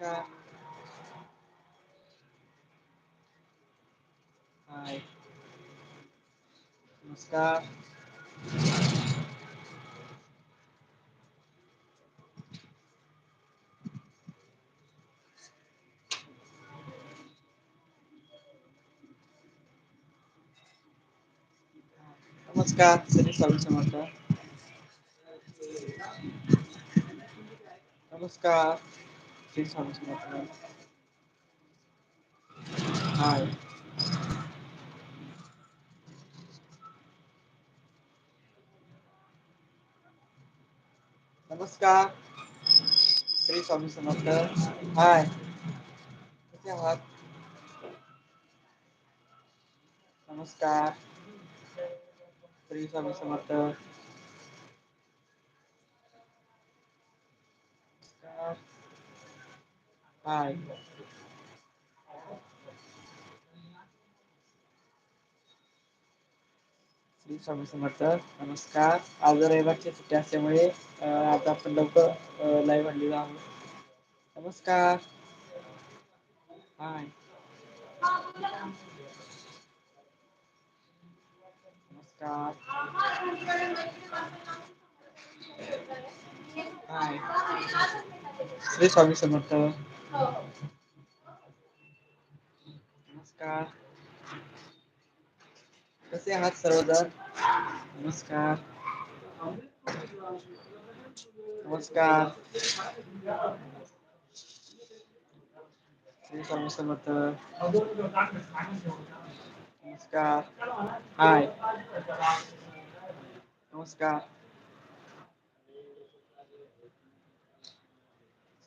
नमस्कार हाय नमस्कार नमस्कार श्री स्वामी समर्थ नमस्कार श्री स्वामी समर्थ हाय नमस्कार। श्री स्वामी समर्थ हाय कसे आहात नमस्कार। श्री स्वामी समर्थ हाय श्री स्वामी समर्थ नमस्कार आज रविवारची सुट्टी असल्यामुळे आता आपण लवकर लाईव्ह आलेलो आहोत नमस्कार हाय नमस्कार हाय श्री स्वामी समर्थ नमस्कार. कसे आहात सर्वजण? नमस्कार. नमस्कार. समर्थ. नमस्कार. हाय. नमस्कार.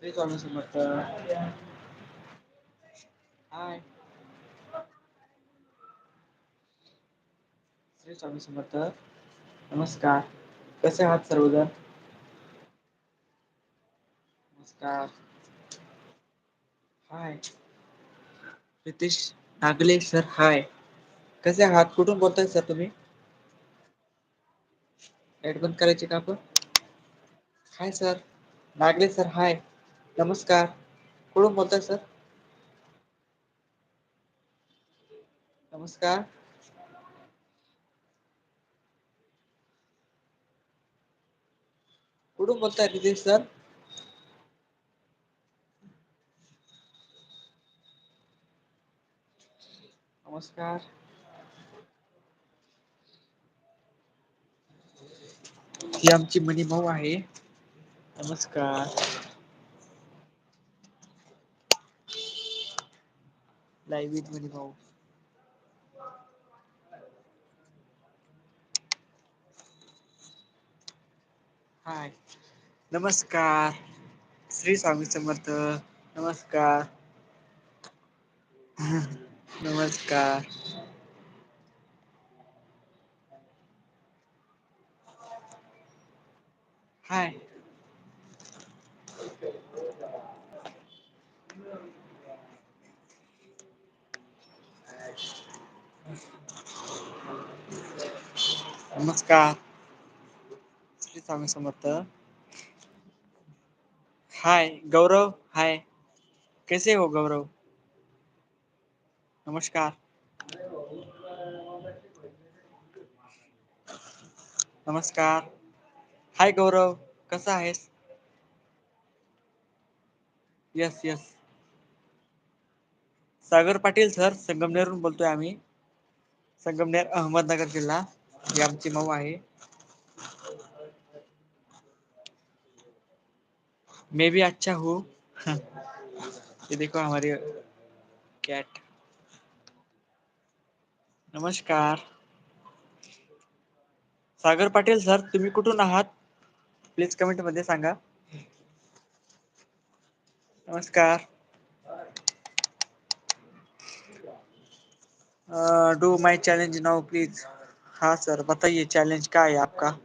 श्री स्वामी समर्थ हाय श्री स्वामी समर्थ नमस्कार. कसे आहात सर्वजण? नमस्कार. हाय रितेश नागले सर हाय कसे आहात? कुठून बोलताय सर तुम्ही? लाइट बंद करायची का आपण? हाय सर नागले सर हाय नमस्कार कुठून बोलताय सर नमस्कार कुठून बोलताय रितेश सर नमस्कार ही आमची मनी भाऊ आहे नमस्कार लाईव्ह विथ मनी भाऊ हाय नमस्कार श्री स्वामी समर्थ नमस्कार नमस्कार हाय नमस्कार. श्री स्वामी समर्थ. हाय गौरव हाय. कैसे हो गौरव? नमस्कार. नमस्कार. हाय गौरव कसा आहेस? Yes yes Sagar Patil sir संगमनेरहून बोलतोय आम्ही. संगमनेर अहमदनगर जिल्हा. ही आमची मऊ आहे. मे बी अच्छा हू. हो. ये देखो हमारी कैट नमस्कार. सागर पाटील सर तुम्ही कुठून आहात? प्लीज कमेंटमध्ये सांगा. नमस्कार. डू माय चॅलेंज नाव प्लीज हा सर, बताइए चैलेंज क्या है आपका?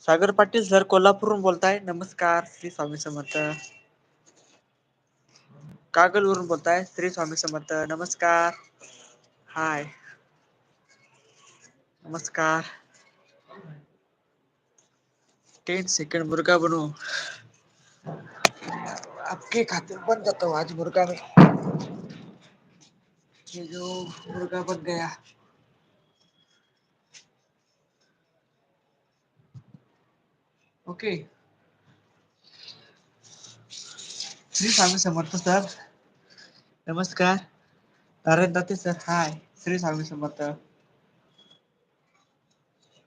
सागर पाटील सर कोल्हापूरून बोलताय नमस्कार, श्री स्वामी समर्थ। कागल वरून बोलताय श्री स्वामी समर्थ, नमस्कार, हाय। नमस्कार। टेन सेकंड, मुर्गा बनू। आपके खातिर बन जाता हूँ आज मुर्गा। मैं ये जो मुर्गा बन गया। ओके। श्री स्वामी समर्थ सर नमस्कार। अरे दत्ती सर हाय। श्री स्वामी समर्थ।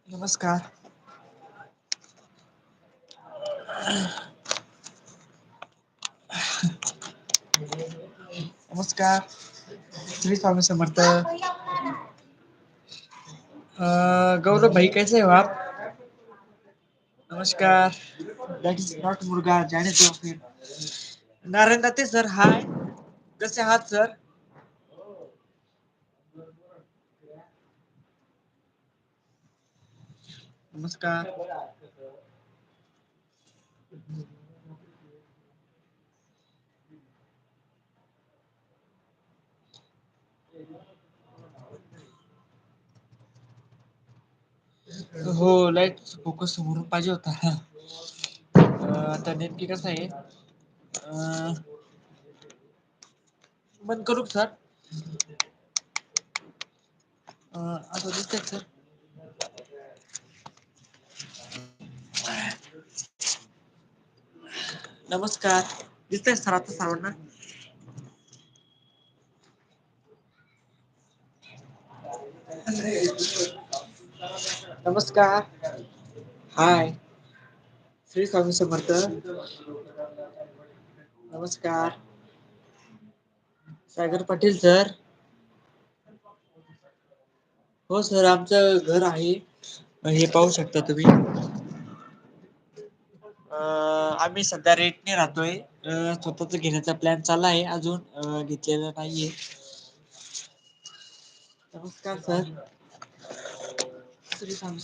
नमस्कार। नमस्कार श्री स्वामी समर्थ गौरव भाई कैसे हो आप? नमस्कार। दॅट इज़ नॉट मुर्गा जाने दो फिर। नारायण दाते सर हाय कसे आहात सर नमस्कार। हो लाइट फोकस समोरून पाहिजे होता अ आता नेमकी कस आहे अ बंद करू का सर अ आता दिसतय का सर नमस्कार दिसतय सर आता सर्वांना नमस्कार. हाय श्री स्वामी समर्थ नमस्कार. सागर पाटील सर हो सर आमचं घर आहे. हे पाहू शकता तुम्ही. आम्ही सध्या रेटने राहतोय. स्वतःच घेण्याचा प्लॅन चालला आहे. अजून घेतलेला नाहीये. नमस्कार सर तरी स्वामी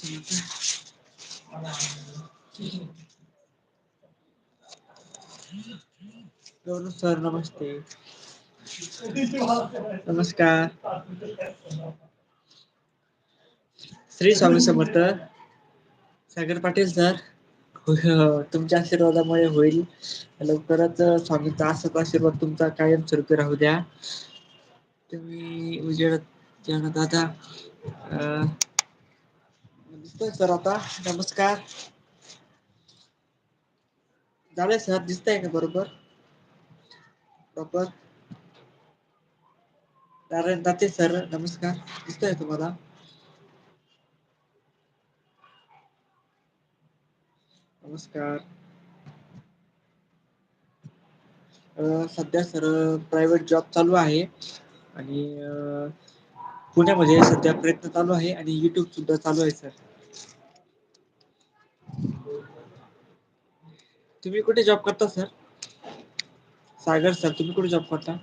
सर नमस्ते नमस्कार श्री स्वामी समर्थ सागर पाटील सर तुमच्या आशीर्वादामुळे होईल. लवकरच स्वामीचा असाच आशीर्वाद तुमचा कायम स्वरूपी राहू द्या. तुम्ही उजेडत दादा दिसतोय सर आता. नमस्कार. झालंय सर दिसतय का बरोबर? प्रॉपर. नारायण दाते सर नमस्कार. दिसतोय तुम्हाला? नमस्कार. सध्या सर प्रायव्हेट जॉब चालू आहे आणि पुण्यामध्ये सध्या प्रयत्न चालू आहे आणि युट्यूब सुद्धा चालू आहे सर. तुम्ही कुठे जॉब करता सर सागर सर तुम्ही कुठे जॉब करता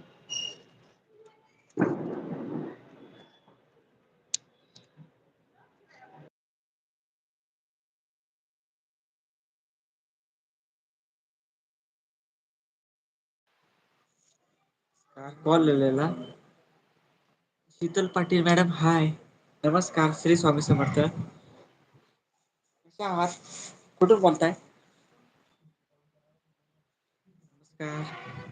कॉल आलेला शीतल पाटील मॅडम हाय नमस्कार श्री स्वामी समर्थ कशा आहात कुठून बोलताय नमस्कार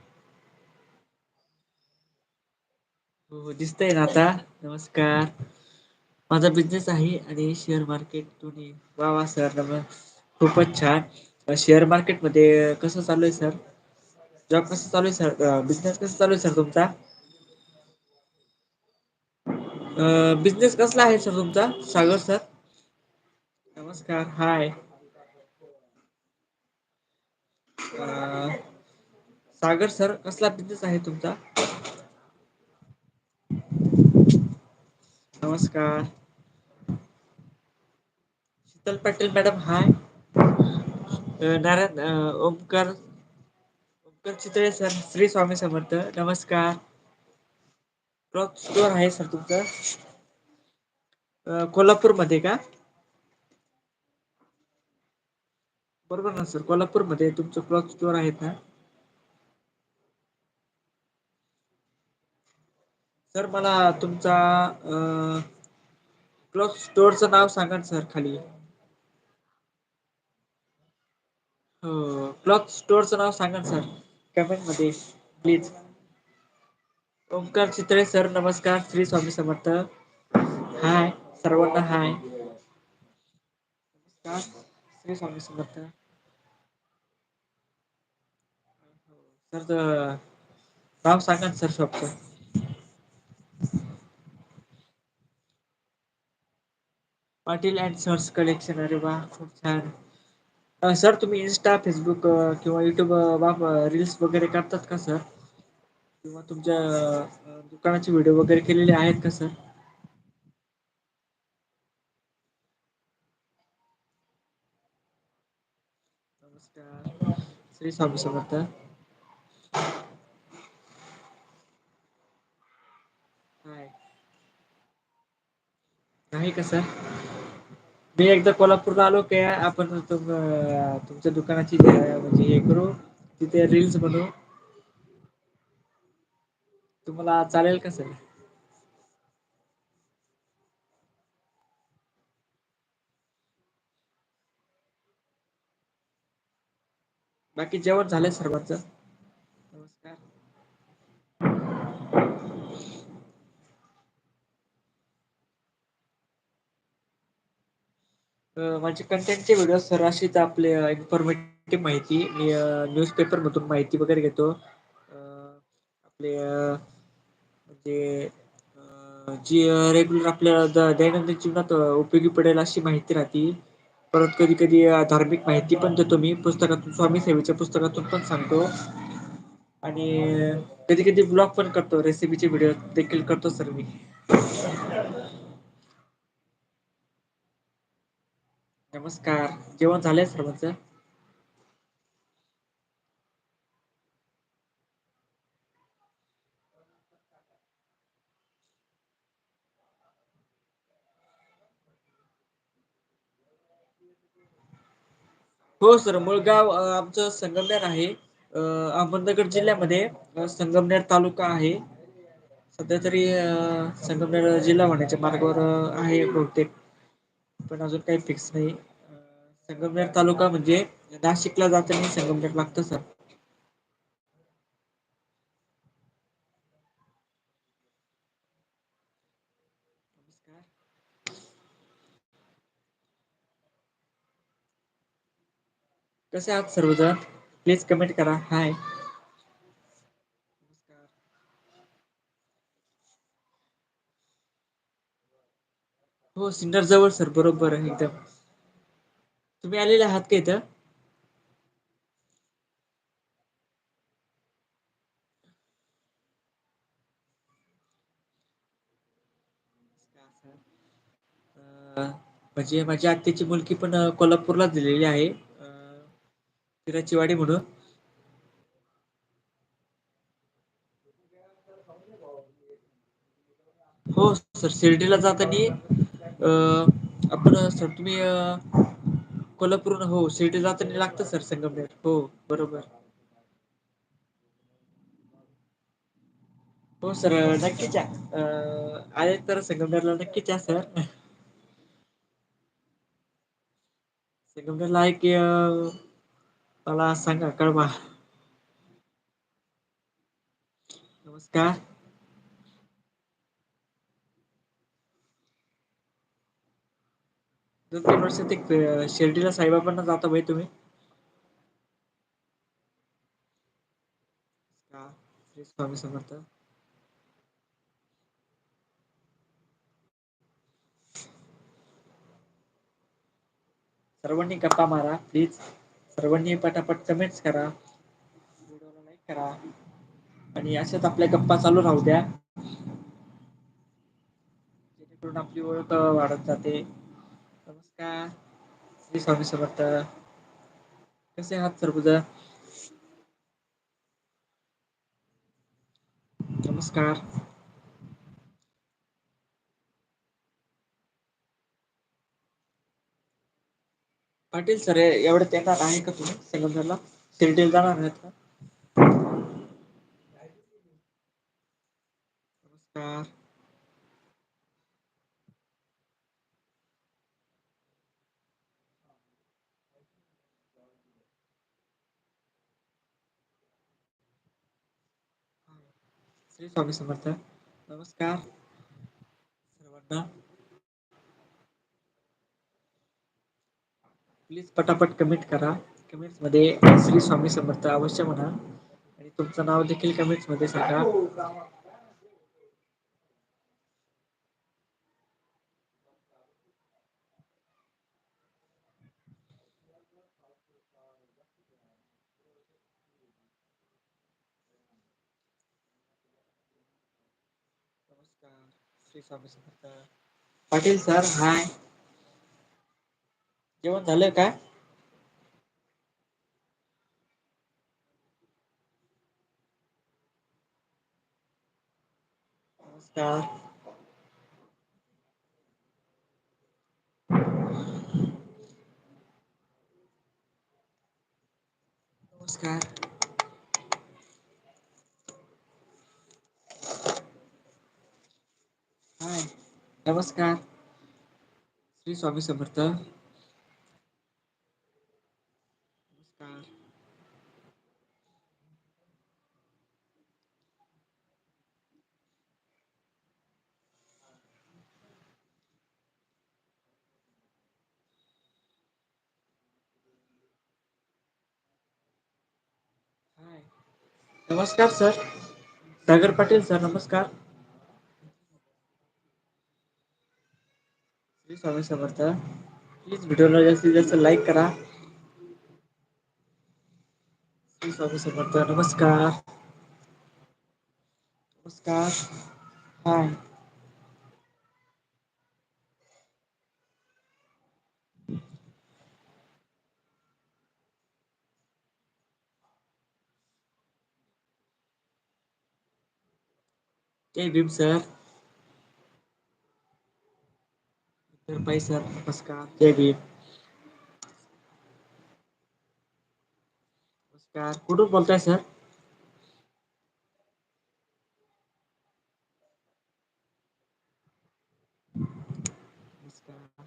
हो, हो दिसतय ना आता. नमस्कार. माझा बिझनेस आहे आणि शेअर मार्केट तुम्ही वा वा सर खूपच छान. शेअर मार्केटमध्ये कसं चालू आहे सर जॉब कसं चालू आहे सर बिझनेस कसा चालू आहे सर तुमचा? अ बिझनेस कसला आहे सर तुमचा? सागर सर नमस्कार. हाय अ सागर सर कसला बिझनेस आहे तुमचा? नमस्कार. Sheetal Patil madam hi. Narayan Omkar Chitale sir Shri Swami Samarth नमस्कार. क्लॉथ स्टोअर आहे सर तुमचं. कोल्हापूरमध्ये का? बरोबर ना सर कोल्हापूरमध्ये तुमचं क्लॉथ स्टोअर आहेत ना? सर मला तुमचा क्लॉथ स्टोअरचं नाव सांगा सर खाली. हो क्लॉथ स्टोअरचं नाव सांगा सर कमेंटमध्ये प्लीज. ओंकार चित्रे सर नमस्कार श्री स्वामी समर्थ. हाय सर्वांना हाय. श्री स्वामी समर्थ. हो, सर नाव सांगा सर शॉपचं. पाटील अँड सर्स कलेक्शन अरे वा खूप छान. सर तुम्ही इन्स्टा फेसबुक किंवा युट्यूब वाप रील्स वगैरे करतात का सर किंवा तुमच्या दुकानाचे व्हिडिओ वगैरे केलेले आहेत का सर नमस्कार. श्री स्वामी समर्थ. हाय नाही का सर मी एकदा कोल्हापूरला आलो काय आपण तुमच्या दुकानाची म्हणजे हे करू तिथे रील्स बनवू. तुम्हाला चालेल का सर? बाकी जेवण झालंय सर्वांचं? माझे कंटेंटचे व्हिडिओ सर अशीच आपले इन्फॉर्मेटिव्ह माहिती मी न्यूजपेपर मधून माहिती वगैरे घेतो. आपले म्हणजे जी रेग्युलर आपल्या दैनंदिन जीवनात उपयोगी पडेल अशी माहिती राहते. परत कधी कधी धार्मिक माहिती पण देतो मी. पुस्तकातून स्वामी सेवेच्या पुस्तकातून पण सांगतो. आणि कधी कधी ब्लॉग पण करतो. रेसिपीचे व्हिडिओ देखील करतो सर मी. नमस्कार. जेवण झालंय सर्वांचं? हो सर मुळगाव आमचं संगमनेर आहे. अ अहमदनगर जिल्ह्यामध्ये संगमनेर तालुका आहे. सध्या तरी अ संगमनेर जिल्हा होण्याच्या मार्गावर आहे बहुतेक. पण अजून काही फिक्स नाही. संगमनेर तालुका म्हणजे नाशिकला जाताना संगमनेर लागतं सर कसे आहात सर्वजण? प्लीज कमेंट करा. हाय हो सिन्नर जवळ सर बरोबर आहे एकदम. तुम्ही आलेले आहात का इथं? अ म्हणजे माझ्या आत्याची मुलगी पण कोल्हापूरला दिलेली आहे. अ म्हणून. हो सर. शिर्डीला जातानी आपण सर तुम्ही कोल्हापूर हो शिर्डी जाताना लागतं सर संगमनेर. हो बरोबर. हो सर नक्कीच या आले तर संगमनेरला नक्कीच या सर. संगमनेरला आहे की मला सांगा कळवा. नमस्कार. दोन वर्ष ते शिर्डीला साईबाबांना जाता भाई तुम्ही. का? श्री स्वामी समर्थ. सर्वांनी गप्पा मारा प्लीज सर्वांनी पटापट कमेंट्स करा. व्हिडिओला लाईक करा. आणि अशाच आपल्या गप्पा चालू राहू द्या. जेणेकरून आपली ओळख वाढत जाते. श्री स्वामी समर्थ कसे आहात सर्वजण नमस्कार. पाटील सर एवढ्यात येणार आहे का तुम्ही? संगमनेरला? शिर्डीला जाणार आहेत का? नमस्कार. श्री स्वामी समर्थ. नमस्कार सर्वांना. प्लीज पटापट कमेंट करा. कमेंट्समध्ये श्री स्वामी समर्थ अवश्य म्हणा. आणि तुमचं नाव देखील कमेंट्समध्ये सांगा. Shri Swami Samarth Patil sir hi. जेवण झालं का? नमस्कार. नमस्कार. हाय नमस्कार। श्री स्वामी समर्थ। नमस्कार। नमस्कार सर। सागर पाटील सर नमस्कार। श्री स्वामी समर्थ। प्लीज़ व्हिडिओला जास्तीत जास्त लाईक करा। श्री स्वामी समर्थ, नमस्कार। नमस्कार। हाय जय भीम, सर। पै सर नमस्कार जय भीम. नमस्कार कुठून बोलताय सर? नमस्कार.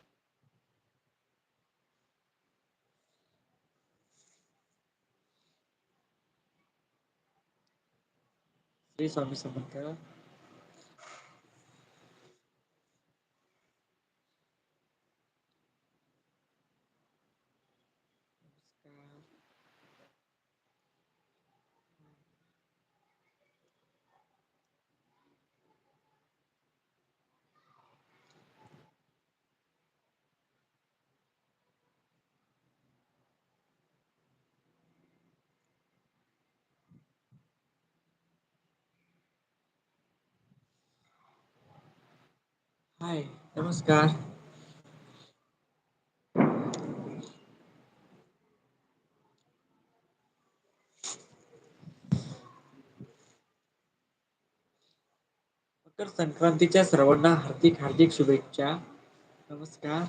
श्री स्वामी समर्थ. हाय नमस्कार. मकर संक्रांतीच्या सर्वांना हार्दिक हार्दिक शुभेच्छा. नमस्कार.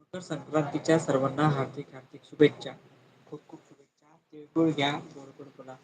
मकर संक्रांतीच्या सर्वांना हार्दिक हार्दिक शुभेच्छा. खूप खूप शुभेच्छा. तिळगुळ घ्या. गोड बोला.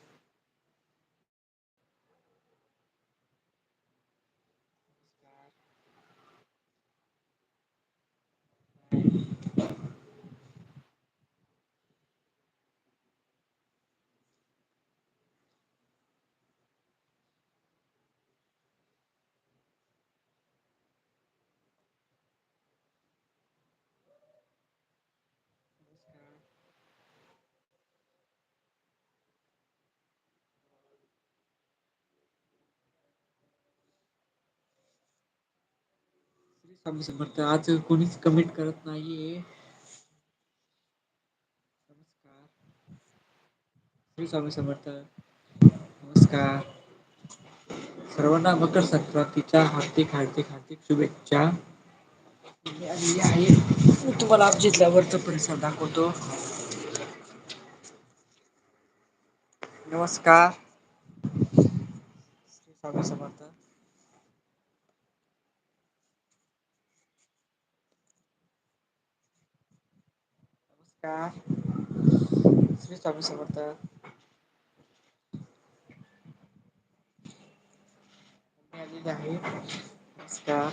स्वामी समर्थ आज कोणीच कमेंट करत नाहीये. नमस्कार. श्री स्वामी समर्थ नमस्कार. सर्वांना मकर संक्रांतीच्या हार्दिक हार्दिक हार्दिक शुभेच्छा. आहे मी तुम्हाला जिंल्यावरच परिसर दाखवतो. नमस्कार. श्री स्वामी समर्थ श्री स्वामी समर्थ आलेली आहे नमस्कार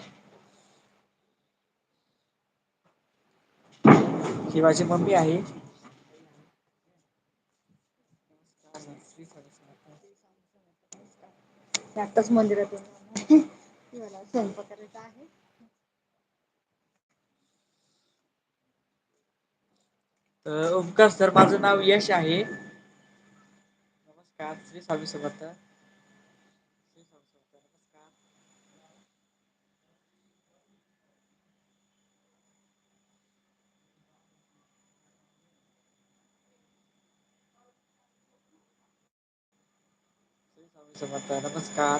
ही माझी मम्मी आहे श्री आताच मंदिरात स्वयंपाक करायचा आहे. ओमकार सर माझं नाव यश आहे. नमस्कार श्री स्वामी समर्थ. श्री स्वामी समर्थ नमस्कार. नमस्कार.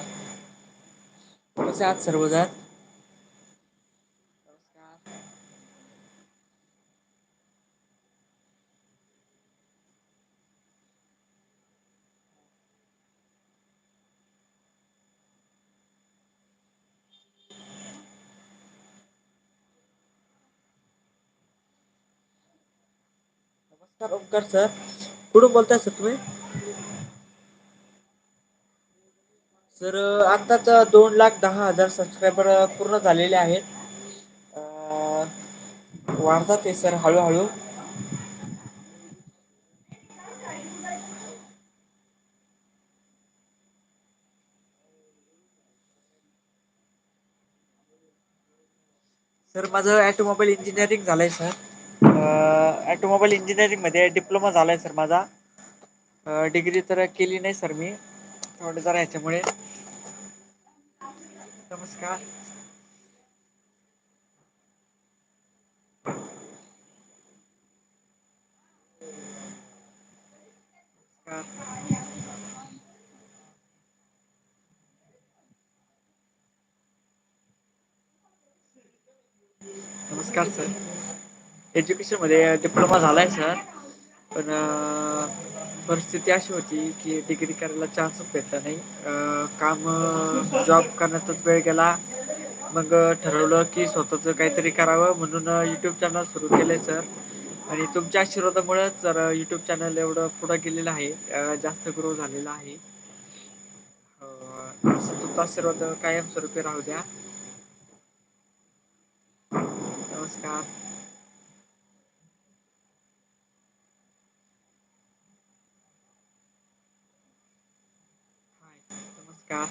कसे आहात सर्वजण नमस्कार नमस्कार सर. कुठून बोलताय सर तुम्ही? सर आत्ताच दोन लाख दहा हजार सबस्क्रायबर पूर्ण झालेले आहेत. वाढतात ते सर हळूहळू. सर माझं ॲटोमोबाईल इंजिनिअरिंग झालंय सर. ॲटोमोबाईल इंजिनिअरिंगमध्ये डिप्लोमा झालाय सर माझा. डिग्री तर केली नाही सर मी. थोडं जरा ह्याच्यामुळे. नमस्कार. नमस्कार. सर एज्युकेशनमध्ये डिप्लोमा झालाय सर पण परिस्थिती अशी होती की डिग्री करायला चान्सच भेटला नाही. काम जॉब करण्यातच वेळ गेला. मग ठरवलं की स्वतःच काहीतरी करावं म्हणून यूट्यूब चॅनल सुरू केलंय सर आणि तुमच्या आशीर्वादामुळेच जर यूट्यूब चॅनल एवढं पुढं गेलेलं आहे जास्त ग्रो झालेला आहे. तुमचा आशीर्वाद कायम स्वरूपी राहू द्या. नमस्कार. नमस्कार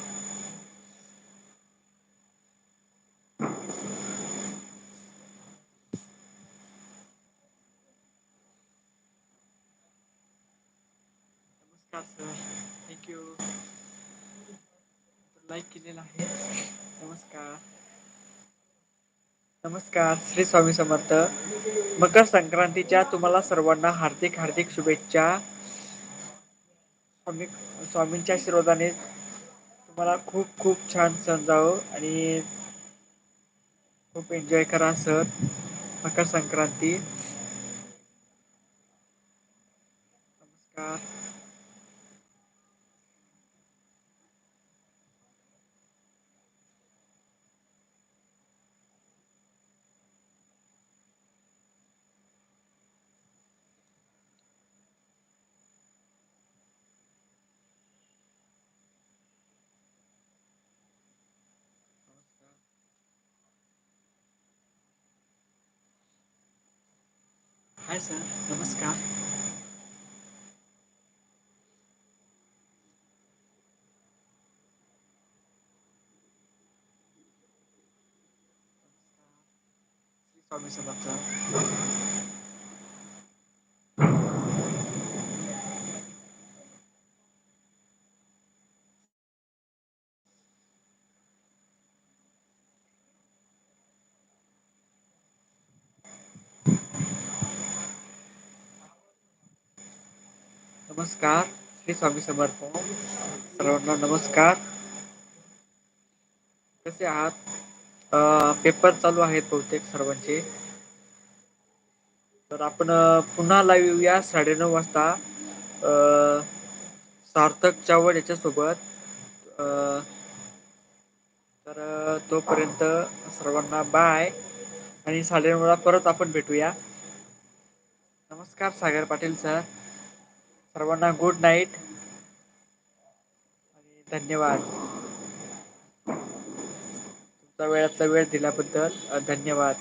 नमस्कार सर. थँक्यू लाईक केलेला आहे. नमस्कार. नमस्कार. श्री स्वामी समर्थ. मकर संक्रांतीच्या तुम्हाला सर्वांना हार्दिक हार्दिक शुभेच्छा. स्वामी स्वामींच्या आशीर्वादाने मला खूप खूप छान सण जावो आणि खूप एन्जॉय करा सर. मकर संक्रांती नमस्कार हाय सर नमस्कार श्री स्वामी समर्थ नमस्कार श्री स्वामी समर्थ. सर्वांना नमस्कार. कसे आहात? पेपर चालू आहेत बहुतेक सर्वांचे. तर आपण पुन्हा लाईव्ह येऊया साडेनऊ वाजता. सार्थक चावड याच्यासोबत. तर तोपर्यंत सर्वांना बाय आणि साडेनऊला परत आपण भेटूया. नमस्कार सागर पाटील सर सर्वांना गुड नाईट आणि धन्यवाद. तुमचा वेळातला वेळ दिल्याबद्दल धन्यवाद.